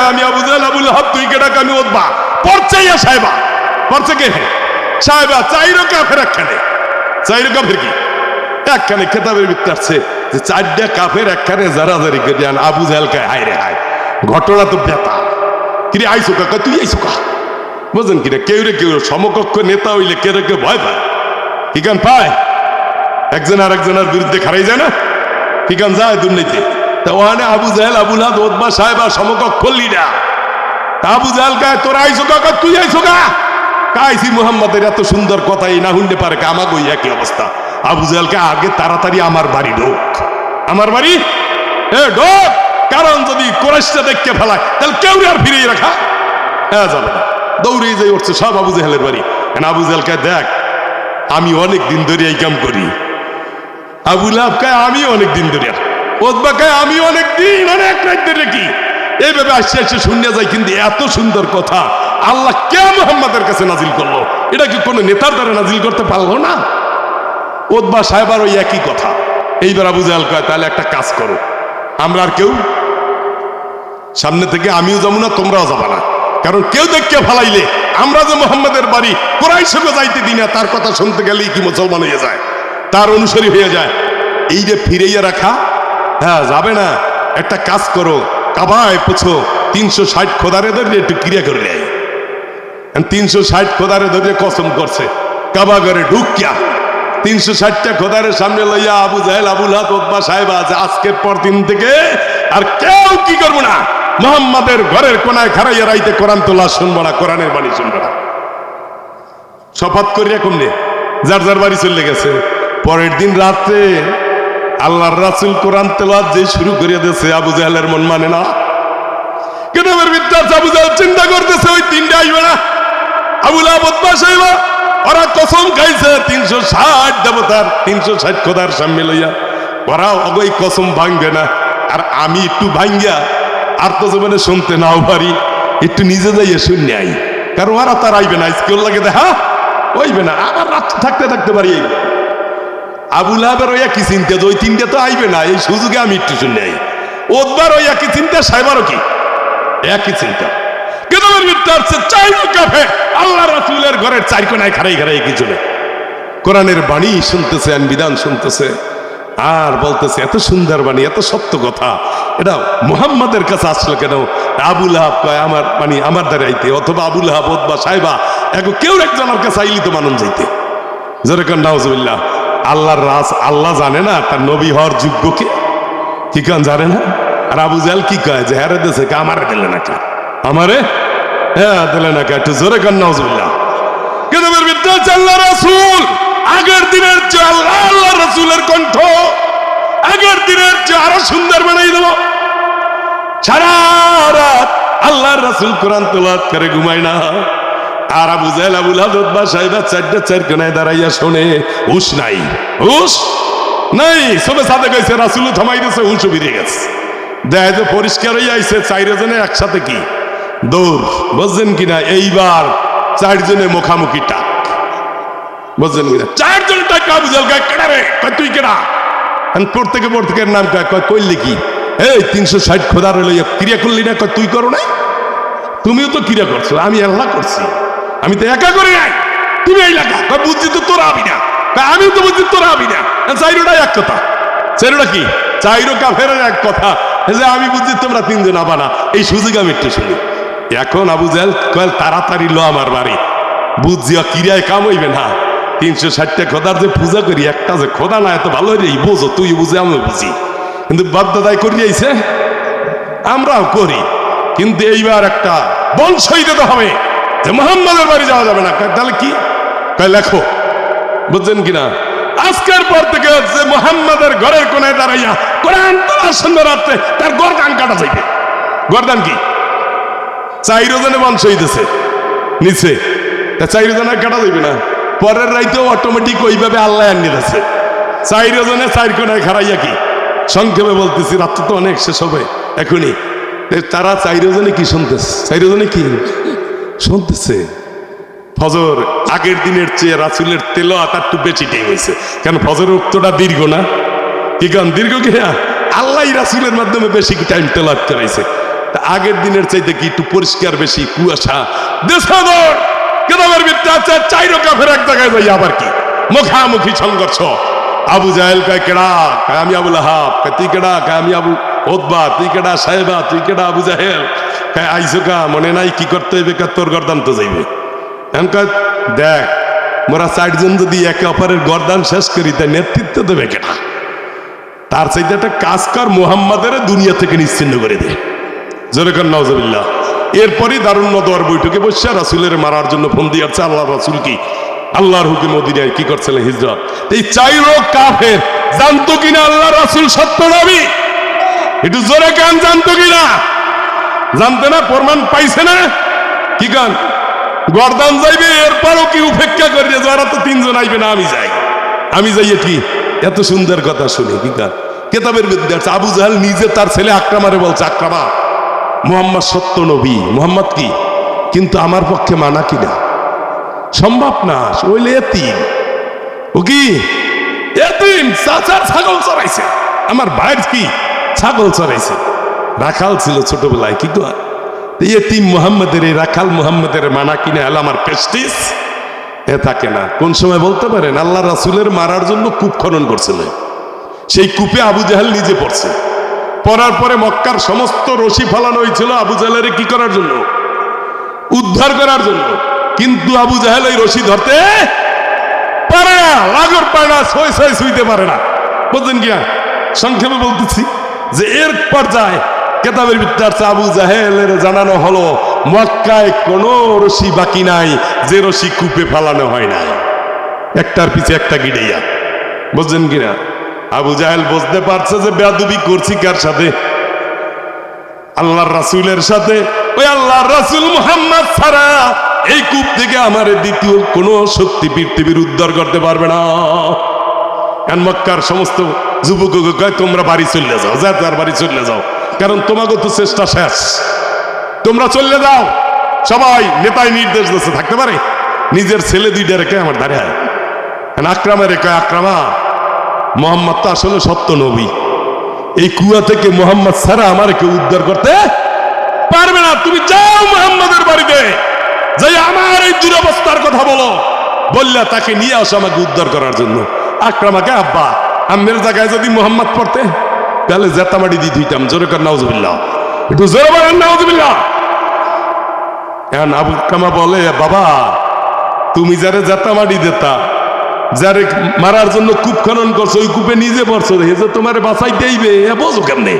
কয় আমি আবু আবুল হাব তুই কেডা কয় আমি ওদবা সাহেবা। কে? সাহেবা কাফের একখানে। কাফের কি? একখানে খেতাবের যে চারটা কাফের একখানে করে আন আবু জাহেল কয়, হায় রে হায়, ঘটনা তো বেতা। কিরে আইসো কা? কয়, তুই আইসো কা? বুঝলেন কিনা? কেউ রে কেউ, সমকক্ষ নেতা হইলে কেউ রে ভয় পায়। কি কান পায়? একজন আর একজনের বিরুদ্ধে খারাই যায় না? কি কান যায় দুর্নীতি? ওখানে আবু জাহেল আবুল হাদ ওদমা সাহেব আর সমকক্ষ লিডা তা আবু জাহেল কায়, তোরা আইসো কা তুই আইসো কা? কাইছি মুহাম্মাদের এত সুন্দর কথাই না শুনতে পারে আমাকে ওই একই অবস্থা। আবু জাহেলকে আগে তাড়াতাড়ি আমার বাড়ি ঢোক। আমার বাড়ি? এ, ঢোক! কারণ যদি কোরাইশটা দেখতে ফেলায়, তাহলে কেউ আর ফিরিয়ে রাখা? হ্যাঁ যাবে না। দৌড়ে যাই উঠছে সব আবু জাহেলের বাড়ি। কেন আবু জাহেলকে দেখ, আমি অনেক দিন ধরে এই কাম করি। আবুল আব কায় আমি অনেক দিন ধরে ওদবা কায় আমি অনেক দিন, অনেক ধরে কি এইভাবে আসছে আসছে শুনে যায়, কিন্তু এত সুন্দর কথা আল্লাহ কে মোহাম্মদের কাছে নাজিল করল? এটা কি কোনো নেতার দ্বারা নাজিল করতে পারল না? ওদবা সাহেবার ওই একই কথা। এইবার আবু জাহাল কয়, তাহলে একটা কাজ করো। আমরা আর কেউ সামনে থেকে আমিও যাব না, তোমরাও যাবা না। কারণ কেউ দেখকে ফালাইলে, আমরা যে মোহাম্মদের বাড়ি কোরআন সঙ্গে যাইতে দিই না, তার কথা শুনতে গেলেই কি মুসলমান হয়ে যায়। তার অনুসারী হয়ে যায়। এই যে ফিরাইয়া রাখা হ্যাঁ যাবে না। একটা কাজ করো, কাবায় পুছো, তিনশো ষাট খোদারে ধরে একটু ক্রিয়া করে নেয়। তিনশো ষাট খোদারে ধরে কসম করছে। কাবা করে ঢুকিয়া, তিনশো ষাটটা খোদারের সামনে লইয়া আবু জাহেল আবুল হাত ওদবা সাহেব আছে আজকের পর দিন থেকে আর কেউ কি করব না? মোহাম্মদের ঘরের কোনায় খারাইয়া রাইতে কোরআন তোলা শুনব না, কোরআনের বাণী শুনব না। শপথ করিয়া কমনে, যার যার বাড়ি চলে গেছে। পরের দিন রাত্রে আল্লাহর রাসুল কোরআন তেলাত যে শুরু করিয়া দিয়েছে, আবু জাহেলের মন মানে না? জাহেল চিন্তা ওই তিনটে না? ওরা কসম খাইছে, তিনশো ষাট তিনশো ষাট খোদার লইয়া। ওরা কসম ভাঙবে না, আর আমি একটু ভাঙ্গিয়া আর তো জীবনে শুনতে নাও পারি, একটু নিজে যাইয়ে শুনে আই। কারণ ওরা তার আইবে না স্কুল লাগে দেখা ওইবে না, আবার রাত থাকতে থাকতে পারি আবুল আবার ওই একই চিন্তা ওই তিনটে তো আইবে না, এই সুযোগে আমি একটু শুনে আই। ওদবার ওই একই চিন্তা, সাইবারও কি? একই চিন্তা। আল্লাহ ঘরের খারাই খারাই বাণী শুনতেছে বিধান শুনতেছে, আর বলতেছে, এত সুন্দর বাণী, এত সত্য কথা। কাছে আসলো কেন? আবুল কয়, আমার মানে আমার দ্বারা আইতে, অথবা আবুল হাব বা সাহেবা কেউ একজনের কাছে আইলি তো মানুষ যাইতে। জোরে কান, নাউজুবিল্লাহ। আল্লাহর রাস আল্লাহ জানে না, তার নবী হওয়ার যোগ্যকে কি? কান জানে না? আর আবু জাল কি কয়? যে হ্যাঁ দেশে কে আমারে দিলে নাকি? আমারে? হ্যাঁ দিলে নাকি? একটু জোরে কান নাউজুবিল্লাহ। কেদামের বিদ্যা হচ্ছে আল্লাহ রাসূল? আগের দিনের চেয়ে আল্লাহ আল্লাহ রাসূলের কণ্ঠ। আগের দিনের চেয়ে আরও সুন্দর বানাই দেব। সারা রাত আল্লাহর রাসূল কোরআন তেলাওয়াত করে, ঘুমায় না। আর আবু জাহেল, আবুল হাজত বা সাহেবা চারটে চার কোনায় দাঁড়াইয়া শোনে, হুশ নাই হুশ নাই। সবে সাথে গেছে রাসুল থামাই দিয়েছে হুশ বেরিয়ে গেছে। দেয় যে পরিষ্কার হয়ে আইছে চারজনে একসাথে কি? দৌড়, বুঝছেন কিনা? এইবার চারজনে মুখামুখি টাক। বুঝছেন কিনা? চারজন টাক, আবু জাহেল কয়, কেডা রে? কয়, তুই আমি প্রত্যেকে প্রত্যেকের নাম কয় কয়, কইলে কি? এই, তিনশো ষাট খোদার লইয়া ক্রিয়া করলি না তুই করো না তুমিও তো ক্রিয়া করছ, আমি আল্লাহ করছি। আমি তো একা করে নাই। তুমি এই লেখা বুঝছি তো তোরা আবি না। আমিও তো বুঝছি তোরা আবি না। চাইরোটা এক কথা। চাইরোটা কি? চাইরো কাফের এক কথা। যে আমি বুঝছি তোমরা তিনজন আবা না। এই সুযোগ আমি একটু শুনি। এখন আবু জাহেল কয়, তাড়াতাড়ি লো আমার বাড়ি। বুঝছি ক্রিয়ায় কাম হইবে না। তিনশো ষাটটা খোদার যে পূজা করি, একটা যে খোদা না, এত ভালো রে বোঝো তুই বুঝে আমি বুঝি। কিন্তু বাদ্যদায় করিয়েছে আমরাও করি। কিন্তু এইবার একটা বংশই দিতে হবে। যে মোহাম্মদের বাড়ি যাওয়া যাবে না। তাহলে কি? কয় লেখো। বুঝছেন কিনা? আজকের পর থেকে যে মোহাম্মদের ঘরের কোনায় দাঁড়াইয়া কোরআন তোলার সুন্দর রাত্রে তার গরদান কাটা যাইবে। গরদান কি? চাইরোজনে বংশ হইতেছে, নিচে। তা চাইরোজনে কাটা যাইবে না। পরের রাইতেও অটোমেটিক ওইভাবে আল্লাহ আনিয়ে দিচ্ছে চাইরোজনে চার কোনায় খারাইয়া কি? সংক্ষেপে বলতেছি, রাত্রে তো অনেক শেষ হবে, এখনই। তারা চাইরোজনে কি শুনতেছে? চাইরোজনে কি? শুনতেছে, ফজর আগের দিনের চেয়ে রাসুলের তেল তার একটু বেশি হয়েছে কেন ফজরের উক্তটা দীর্ঘ না? কি কারণ দীর্ঘ কি? না আল্লাহ রাসুলের মাধ্যমে বেশি টাইম তেলাত করাইছে। তা আগের দিনের চাইতে কি একটু পরিষ্কার, বেশি কুয়াশা? দেশাদর কেদামের আছে চাইরো কাফের এক জায়গায় যাই, আবার কি? মুখামুখি সংঘর্ষ। আবু জাহেল কয়, কেডা? কয়, আমি আহাব। কয়, তুই কেডা? কয়, আমি আবু ওদবা তুই কেডা সাহেবা? তুই কেডা আবু জাহেল? কয় আইসুকা মনে নাই কি করতে হইবে তোর গর্দান তো যাইবে। এখন দেখ, মোরা চারজন যদি একে অপরের গর্দান শেষ করি, তাই নেতৃত্ব দেবে কেনা তার চাইতে একটা কাজ কর মুহাম্মাদের দুনিয়া থেকে নিশ্চিন্ন করে দে। জোরে কর নজবিল্লা এরপরই দারুণ নদোয়ার বৈঠকে বসে রাসুলের মারার জন্য ফোন দিয়ে আসছে আল্লাহ রাসুল কি? আল্লাহর হুকুম মদিনায় কি করছিলেন হিজরত? এই চাইরো কাফের, জানতো কিনা আল্লাহ রাসুল সত্য নবী? একটু জোরে কান, জানতো কিনা? জানতে না, প্রমাণ পাইছে না? কি গান? গরদান যাইবে, এরপরও কি উপেক্ষা করিয়ে যারা তো তিনজন আইবে না, আমি যাই। আমি যাই কি এত সুন্দর কথা শুনি, কি গান? কেতাবের বিদ্যার্থী আবু জাহাল নিজে তার ছেলে আক্রামারে বলছে, আক্রামা, মোহাম্মদ সত্য নবী। মোহাম্মদ কি? কিন্তু আমার পক্ষে মানা কি না? সম্ভব না ওইলে এতিম। ও কি? এতিম, চাচার ছাগল চড়াইছে। আমার ভাইয়ের কি? ছাগল চড়াইছে। রাখাল ছিল ছোটবেলায়, কি কর এতিম মোহাম্মদের, এই রাখাল মোহাম্মদের মানা কিনে এল আমার পেস্টিস। এ থাকে না। কোন সময় বলতে পারেন, আল্লাহ রাসুলের মারার জন্য কূপ খনন করছিল। সেই কূপে আবু জাহেল নিজে পড়ছে। পড়ার পরে মক্কার সমস্ত রশি ফালানো হয়েছিল আবু জাহালের কি করার জন্য? উদ্ধার করার জন্য। কিন্তু আবু জাহেল ওই রশি ধরতে পারে না, লাগর পায় না ছয় ছয় ছুঁইতে পারে না। বুঝলেন কি সংক্ষেপে বলতেছি যে এর পর্যায়ে কেতাবের ভিতরে আবু জাহেলের জানানো হলো, মক্কায় কোনো রশি বাকি নাই, যে রশি কূপে ফালানো হয় নাই। একটার পিছে একটা গিড়েইয়া। বুঝলেন কিনা? আবু জাহেল বুঝতে পারছে যে বেয়াদুবি করছি কার সাথে? আল্লাহর রাসুলের সাথে। ওই আল্লাহর রাসুল মুহাম্মদ ছাড়া এই কূপ থেকে আমার দ্বিতীয় কোনো শক্তি পৃথিবীর উদ্ধার করতে পারবে না। মক্কার সমস্ত যুবক তোমরা বাড়ি চলে যাও, যা তার বাড়ি চলে যাও। কারণ তোমাকে তো চেষ্টা শেষ। তোমরা চলে যাও। সবাই নেতায় নির্দেশ দিচ্ছে থাকতে পারে? নিজের ছেলে দুইটা রেখে আমার দাঁড়ায় আক্রামে রেখে আক্রামা মোহাম্মদ তো আসলে সত্য নবী। এই কুয়া থেকে মোহাম্মদ ছাড়া আমার কেউ উদ্ধার করতে পারবে না। তুমি যাও মোহাম্মদের বাড়িতে। যাই আমার এই দুরবস্থার কথা বলো। বললা, তাকে নিয়ে আসো আমাকে উদ্ধার করার জন্য। আক্রামাকে আব্বা আমের জায়গায় যদি মোহাম্মদ পড়তে। তাহলে জেতামাটি দিয়ে দিতাম, জোরে কর, নাউজুবিল্লাহ। একটু জোরে বলেন, নাউজুবিল্লাহ। এখন আবু কামা বলে বাবা, তুমি যারে জেতামাটি দেতা, যারে মারার জন্য কূপ খনন করছ, ওই কূপে নিজে পড়ছো হে যে তোমার বাঁচাই দেইবে এ বোঝো কেমনে?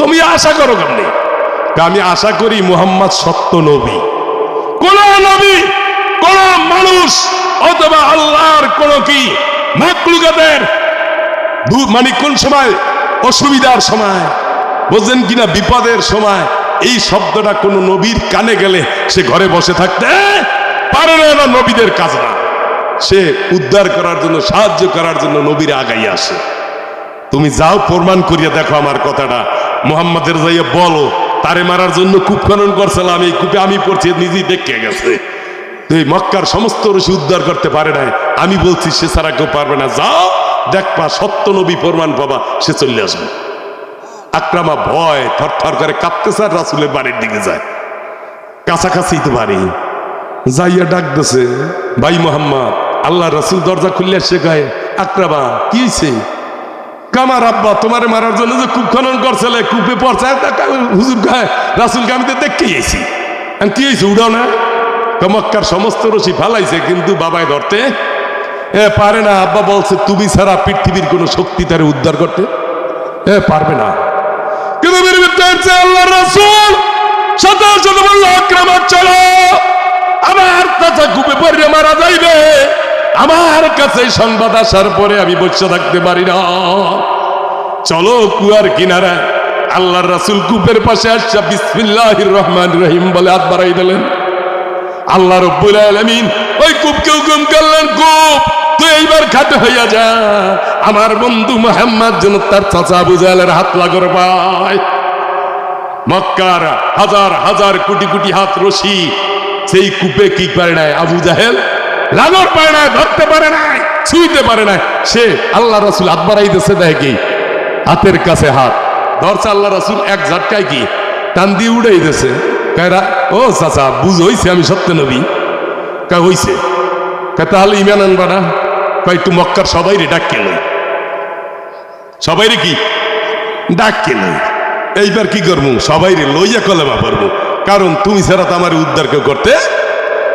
তুমি আশা করো কেমনে? আমি আশা করি মোহাম্মদ সত্য নবী। কোন নবী, কোন মানুষ, অথবা আল্লাহর কোন কি মাকলুকাদের মানে কোন সময়? অসুবিধার সময়। বুঝলেন কিনা, বিপদের সময়। এই শব্দটা কোন নবীর কানে গেলে সে ঘরে বসে থাকতে পারে না নবীদের কাজ না। সে উদ্ধার করার জন্য, সাহায্য করার জন্য নবীর আগাই আসে। তুমি যাও, প্রমাণ করিয়া দেখো আমার কথাটা। মোহাম্মদের যাইয়া বলো, তারে মারার জন্য কূপ খনন করছিলাম, এই কূপে আমি পড়ছি নিজেই দেখে গেছে। তুই মক্কার সমস্ত রশি উদ্ধার করতে পারে নাই। আমি বলছি, সে ছাড়া কেউ পারবে না। যাও দেখবা সত্য নবী প্রমাণ পাবা সে চলে আসবে। আক্রামা ভয় থর করে কাঁপতেছে আর রাসুলের বাড়ির দিকে যায়। কাছাকাছি তো বাড়ি। যাইয়া ডাক দিছে, ভাই মোহাম্মদ, আল্লাহ রাসুল দরজা খুললে সে গায়ে, আক্রামা, কি হয়েছে কামার আব্বা, তোমারে মারার জন্য যে কূপ খনন করছিলে কূপে পড়ছে হুজুর গায়ে রাসুলকে আমি তো দেখতে গেছি কি হয়েছে উড়াও না? কমক্কার সমস্ত রশি ফালাইছে, কিন্তু বাবায় ধরতে এ, পারে না, আব্বা বলছে, তুমি ছাড়া পৃথিবীর কোনো শক্তি তারে উদ্ধার করতে। এ, পারবে না। কিন্তু আল্লাহ রাসূল। সাথে চলো। আমার চাচা কূপে পড়ে মারা আমার কাছে সংবাদ আসার পরে আমি বসে থাকতে পারি না। চলো কুয়ার কিনারা, আল্লাহর রাসূল কূপের পাশে আসছে, বিসমিল্লাহির রহমান রহিম বলে হাত বাড়াই দিলেন। আল্লাহ রব্বুল আলামিন, ওই কূপকে হুকুম করলেন, কূপ। এইবার খাটে হইয়া যা। আমার বন্ধু মোহাম্মদ যেন তার চাচা আবু জাহেলের হাত লাগর পায়। মক্কার হাজার হাজার কোটি কোটি হাত রশি সেই কূপে কি পারে নাই আবু জাহেল লাগর পারে না ধরতে পারে নাই, ছুঁইতে পারে না সে আল্লাহ রসুল হাত বাড়াইতেছে দেয় কি? হাতের কাছে হাত। ধরছে আল্লাহ রাসুল এক ঝাটকায় কি? টান দিয়ে উড়াই দিয়েছে কায়রা ও চাচা, বুঝ, হইছে আমি সত্য নবী? কা হইছে। কা তাহলে ইমান আনবা না? একটু মক্কার সবাই রে ডাক কেন সবাই রে কি? ডাক কেন এইবার কি করব সবাই রে লইয়া কলেমা পড়ব। কারণ তুমি ছাড়া তো আমার উদ্ধার কেউ করতে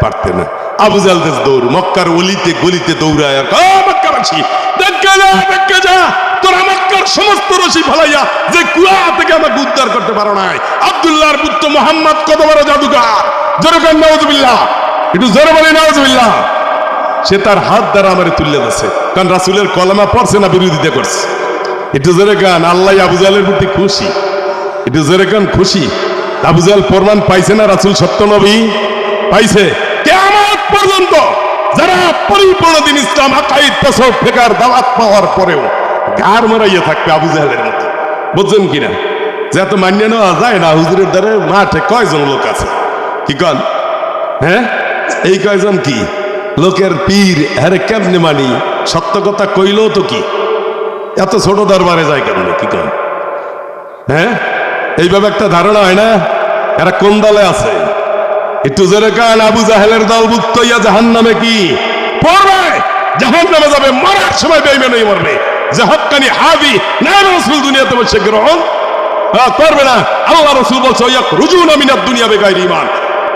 পারতে না। আবু জালদেস দৌড় মক্কার অলিতে গলিতে দৌড়ায় আর কয়, "ও মক্কাবাসী দেখা যা যা। তোরা মক্কার সমস্ত রশি ফলাইয়া যে কুয়া থেকে আমাকে উদ্ধার করতে পারো নাই। আব্দুল্লাহর পুত্র মোহাম্মদ কত বড় জাদুকার জোরে কর নওয়াজবিল্লাহ একটু জোরে বলি নওয়াজবিল্লাহ সে তার হাত দ্বারা আমার তুলে দিচ্ছে কারণ রাসুলের কলমা পড়ছে না, বিরোধিতা করছে। একটু জোরে গান, আল্লাহ আবুজালের প্রতি খুশি। একটু জোরে গান, খুশি। আবুজাল প্রমাণ পাইছে না, রাসুল সত্য নবী? পাইছে। কেমন পর্যন্ত যারা পরিপূর্ণ দিন ইসলাম, আকাইদ পেছর ফেকার, দাওয়াত পাওয়ার পরেও গার মারাইয়া থাকবে আবুজাহেলের মতো। বুঝছেন কিনা? যে এত মান্য নেওয়া যায় না, হুজুরের দ্বারা মাঠে কয়জন লোক আছে? কি কন? হ্যাঁ? এই কয়জন কি? লোকের পীর হ্যারে কেমনে মানি? সত্য কথা কইলেও তো কি? এত ছোট দরবারে যায় কেন কি কন হ্যাঁ? এইভাবে একটা ধারণা হয় না? এরা কোন দলে আছে? একটু জোরে কান আবু জাহেলের দল মুক্ত ইয়া জাহান নামে কি? পড়বে! জাহান নামে যাবে মরার সময় বেইমানই মরবে। যে হক্কানি হাবি না রসুল দুনিয়াতে বসে গ্রহণ হ্যাঁ, করবে না। আল্লাহ রসুল বলছে ওয়াক রুজুন আমিনাত দুনিয়া বেগাইর ইমান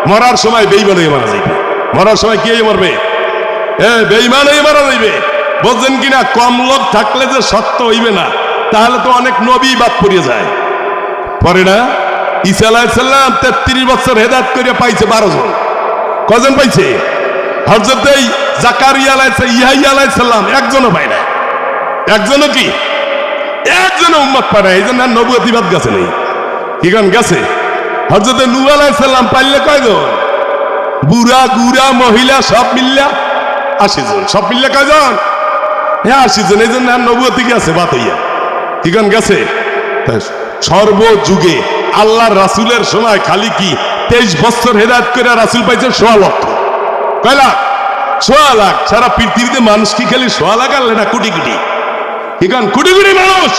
মরার সময় বেইমান হয়ে মারা যাইবে। মরার সময় কি মরবে? হয়ে মারা যাইবে বলছেন কিনা, কম লোক থাকলে যে সত্য হইবে না, তাহলে তো অনেক নবী বাদ পড়িয়ে যায়। পরে না, ঈসা আলাইসাল্লাম তেত্রিশ বছর হেদাত করে পাইছে বারো জন। কজন পাইছে? হরজত এই জাকারিয়া আলাইসা ইহাইয়া আলাইসাল্লাম একজনও পায় না একজনও কি? একজনও উম্মত পায় না এই জন্য নবুয়তিবাদ গেছে নেই। কি গান গেছে? হরজতে নূ আলাইসাল্লাম পাইলে কয়জন? বুড়া, গুড়া, মহিলা, সব মিল্লা আশি জন সব মিল্লা কয়জন হ্যাঁ আশি জন এই জন্য নবুয়তি গেছে বাত হইয়া। কি গান গেছে? সর্বযুগে আল্লাহর রাসুলের সময় খালি কি তেইশ বছর হেদায়ত করে রাসুল পাইছে সোয়া লক্ষ। কয় লাখ? সোয়া লাখ। সারা পৃথিবীতে মানুষ কি খালি সোয়া লাখ আনলে না কোটি কোটি? কি কারণ কোটি কোটি মানুষ।